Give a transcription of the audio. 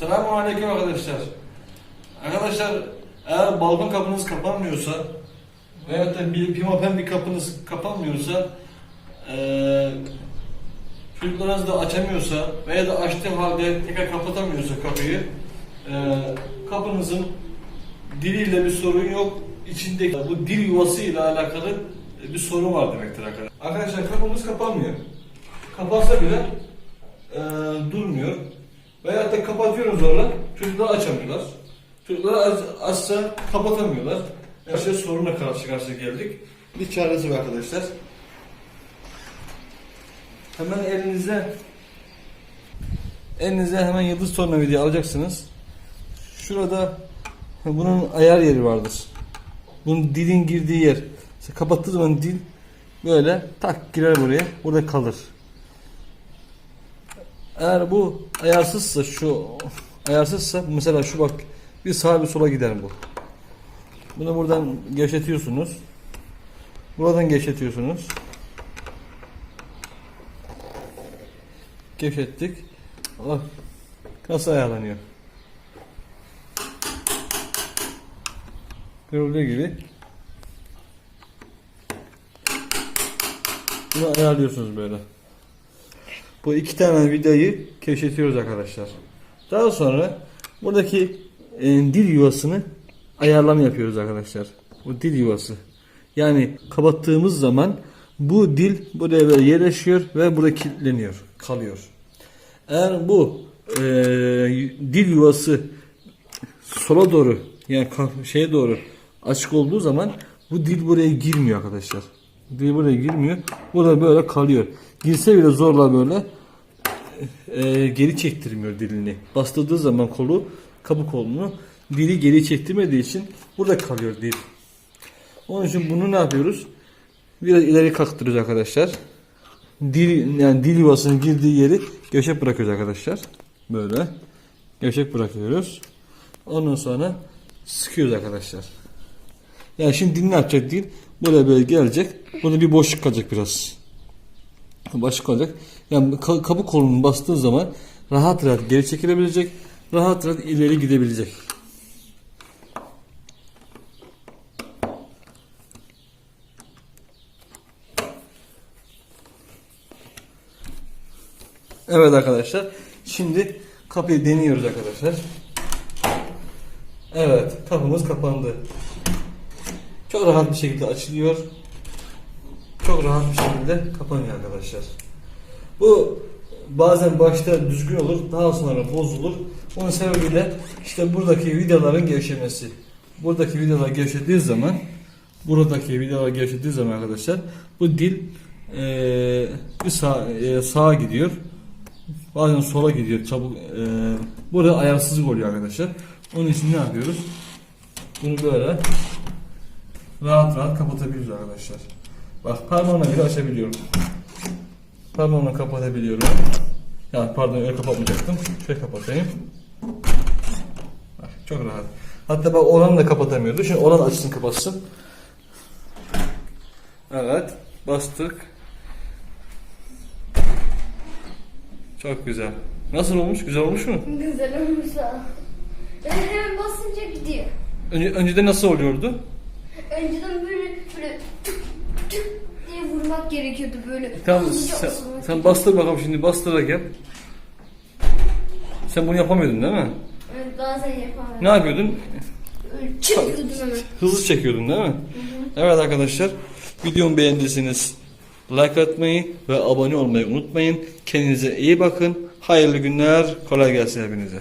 Selamun Aleyküm arkadaşlar. Arkadaşlar eğer balkon kapınız kapanmıyorsa veyahut da bir pimapen bir kapınız kapanmıyorsa eee çocuklarınız da açamıyorsa veya da açtığı halde tekrar kapatamıyorsa kapıyı eee kapınızın diliyle bir sorun yok. İçindeki bu dil yuvası ile alakalı bir sorun var demektir arkadaşlar. Arkadaşlar kapımız kapanmıyor. Kapansa bile eee, durmuyor. Veyahut da kapatıyoruz zorla, çocuklar açamıyorlar. Çocuklar aç, açsa kapatamıyorlar. Her şey sorunla karşı karşıya geldik. Bir çaresi var arkadaşlar. Hemen elinize elinize hemen yıldız tornavida alacaksınız. Şurada bunun ayar yeri vardır. Bunun dilin girdiği yer. İşte kapattığı zaman dil böyle tak girer buraya. Burada kalır. Eğer bu ayarsızsa şu ayarsızsa mesela şu bak bir sağa bir sola gider bu. Bunu buradan gevşetiyorsunuz. Buradan gevşetiyorsunuz. Gevşettik. Bak nasıl ayarlanıyor. Görüldüğü gibi. Bunu ayarlıyorsunuz böyle. Bu iki tane vidayı keşfetiyoruz arkadaşlar. Daha sonra buradaki e, dil yuvasını ayarlama yapıyoruz arkadaşlar. Bu dil yuvası. Yani kapattığımız zaman bu dil buraya böyle yerleşiyor ve burada kilitleniyor, kalıyor. Eğer bu e, dil yuvası sola doğru yani şeye doğru açık olduğu zaman bu dil buraya girmiyor arkadaşlar. Dil buraya girmiyor. Burada böyle kalıyor. Girse bile zorla böyle e, geri çektirmiyor dilini. Bastırdığı zaman kolu, kapı kolunu dili geri çektirmediği için burada kalıyor dil. Onun için bunu ne yapıyoruz? Biraz ileri kalktırıyoruz arkadaşlar. Dil yani dil yuvasının girdiği yeri gevşek bırakıyoruz arkadaşlar. Böyle gevşek bırakıyoruz. Ondan sonra sıkıyoruz arkadaşlar. Yani şimdi dil ne yapacak dil? Buraya böyle gelecek. Burada bir boşluk kalacak biraz. Boşluk kalacak. Yani ka- kapı kolunu bastığı zaman rahat rahat geri çekilebilecek. Rahat rahat ileri gidebilecek. Evet arkadaşlar. Şimdi kapıyı deniyoruz arkadaşlar. Evet, kapımız kapandı. Çok rahat bir şekilde açılıyor. Çok rahat bir şekilde kapanıyor arkadaşlar. Bu bazen başta düzgün olur, daha sonra bozulur. Onun sebebi de işte buradaki vidaların gevşemesi. Buradaki vidalar gevşediği zaman buradaki vidalar gevşediği zaman arkadaşlar bu dil eee bir sağ, eee, sağa gidiyor. Bazen sola gidiyor çabuk. eee burada ayarsızlık oluyor arkadaşlar. Onun için ne yapıyoruz? Bunu böyle rahat rahat kapatabiliyoruz arkadaşlar. Bak parmağımla bile açabiliyorum. Parmağımla kapatabiliyorum. Ya pardon öyle kapatmayacaktım. Şöyle kapatayım. Bak, çok rahat. Hatta bak Orhan da kapatamıyordu. Şimdi Orhan açsın kapatsın. Evet. Bastık. Çok güzel. Nasıl olmuş? Güzel olmuş mu? Güzel olmuş ha. Ben hemen basınca gidiyor. Önce, önceden nasıl oluyordu? Önceden böyle böyle tık tık diye vurmak gerekiyordu böyle. Tamam Hızlıca sen, asılmak sen bastır bakalım şimdi bastırarak yap. Sen bunu yapamıyordun değil mi? Evet, bazen yapamadım. Ne yapıyordun? Öyle çekiyordum hemen. Hızlı çekiyordun değil mi? Evet arkadaşlar videomu beğendiyseniz like atmayı ve abone olmayı unutmayın. Kendinize iyi bakın. Hayırlı günler. Kolay gelsin hepinize.